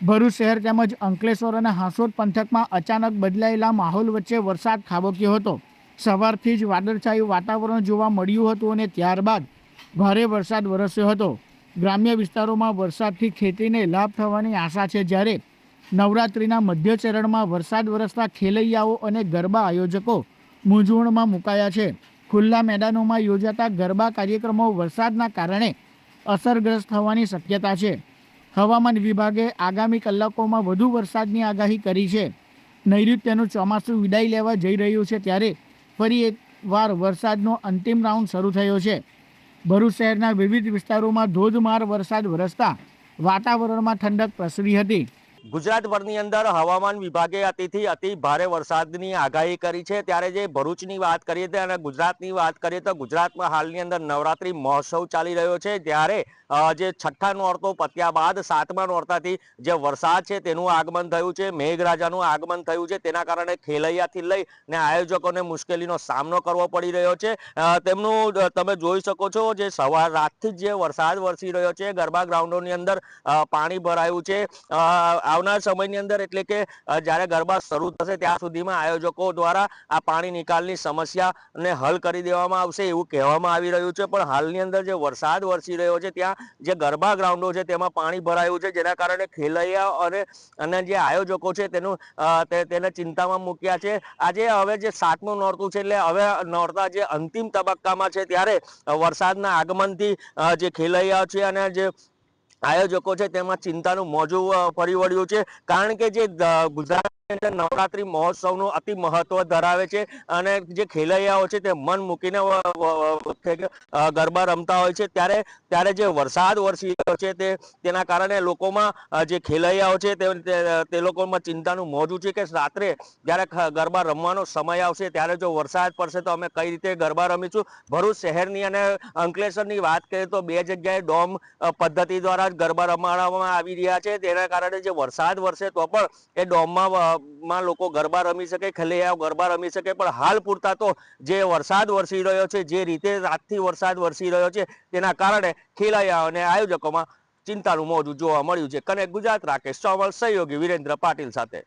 ભરૂચ શહેર તેમજ અંકલેશ્વર અને હાંસોદ પંથકમાં અચાનક બદલાયેલા માહોલ વચ્ચે વરસાદ ખાબક્યો હતો. સવારથી જ વાદળછાયું વાતાવરણ જોવા મળ્યું હતું અને ત્યારબાદ ભારે વરસાદ વરસ્યો હતો. ગ્રામ્ય વિસ્તારોમાં વરસાદથી ખેતીને લાભ થવાની આશા છે જ્યારે નવરાત્રિના મધ્ય ચરણમાં વરસાદ વરસતા ખેલૈયાઓ અને ગરબા આયોજકો મૂંઝવણમાં મુકાયા છે. ખુલ્લા મેદાનોમાં યોજાતા ગરબા કાર્યક્રમો વરસાદના કારણે અસરગ્રસ્ત થવાની શક્યતા છે. હવામાન વિભાગે આગામી કલાકોમાં વધુ વરસાદની આગાહી કરી છે. નૈઋત્યનું ચોમાસું વિદાય લેવા જઈ રહ્યું છે ત્યારે ફરી એકવાર વરસાદનો અંતિમ રાઉન્ડ શરૂ થયો છે. ભરૂચ શહેરના વિવિધ વિસ્તારોમાં ધોધમાર વરસાદ વરસતા વાતાવરણમાં ઠંડક પ્રસરી હતી. ગુજરાતભરની અંદર હવામાન વિભાગે અતિથી અતિ ભારે વરસાદની આગાહી કરી છે. ત્યારે જે ભરૂચની વાત કરીએ તો અને ગુજરાતની વાત કરીએ તો ગુજરાતમાં હાલની અંદર નવરાત્રી મહોત્સવ ચાલી રહ્યો છે. ત્યારે જે છઠ્ઠા નોરતો પત્યા બાદ સાતમા નોરતાથી જે વરસાદ છે તેનું આગમન થયું છે. મેઘરાજાનું આગમન થયું છે. તેના કારણે ખેલૈયાથી લઈ ને આયોજકોને મુશ્કેલીનો સામનો કરવો પડી રહ્યો છે. તેમનું તમે જોઈ શકો છો જે સવાર રાતથી જ જે વરસાદ વરસી રહ્યો છે. ગરબા ગ્રાઉન્ડોની અંદર પાણી ભરાયું છે. આવનાર સમયની અંદર એટલે કે જ્યારે ગરબા શરૂ થશે ત્યાં સુધીમાં આયોજકો દ્વારા આ પાણી નિકાલની સમસ્યાને હલ કરી દેવામાં આવશે એવું કહેવામાં આવી રહ્યું છે. પણ હાલની અંદર જે વરસાદ વરસી રહ્યો છે, ત્યાં જે ગરબા ગ્રાઉન્ડો છે તેમાં પાણી ભરાયું છે, જેના કારણે ખેલૈયા અને અને જે આયોજકો છે તેનું તેને ચિંતામાં મૂક્યા છે. આજે હવે જે સાતમું નોરતું છે એટલે હવે નોરતા જે અંતિમ તબક્કામાં છે, ત્યારે વરસાદના આગમનથી જે ખેલૈયા છે અને જે આયોજકો છે તેમાં ચિંતાનું મોજું ફરી વળ્યું છે. કારણ કે જે ગુજરાતની અંદર નવરાત્રી મહોત્સવનું અતિ મહત્વ ધરાવે છે અને જે ખેલૈયાઓ છે તે મન મૂકીને ગરબા રમતા હોય છે. ત્યારે ત્યારે જે વરસાદ વરસી રહ્યો છે તે, તેના કારણે લોકોમાં જે ખેલૈયાઓ છે તે લોકોમાં ચિંતાનું મોજું છે કે રાત્રે જ્યારે ગરબા રમવાનો સમય આવશે, ત્યારે જો વરસાદ પડશે તો અમે કઈ રીતે ગરબા રમીશું? ભરૂચ શહેરની અને અંકલેશ્વરની વાત કરીએ તો બે જગ્યાએ ડોમ પદ્ધતિ દ્વારા જ ગરબા રમાડવામાં આવી રહ્યા છે. તેના કારણે જે વરસાદ વરસે તો પણ એ ડોમમાં માં લોકો ગરબા રમી શકે, ખલેયાઓ ગરબા રમી શકે, પણ હાલ પૂરતા તો જે વરસાદ વરસી રહ્યો છે, જે રીતે રાતથી વરસાદ વરસી રહ્યો છે, તેના કારણે ખેલૈયાઓ અને આયોજકોમાં ચિંતાનું મોજું જોવા મળ્યું છે. કનેક્ટ ગુજરાત, રાકેશ ચોવલ, સહયોગી વિરેન્દ્ર પાટીલ સાથે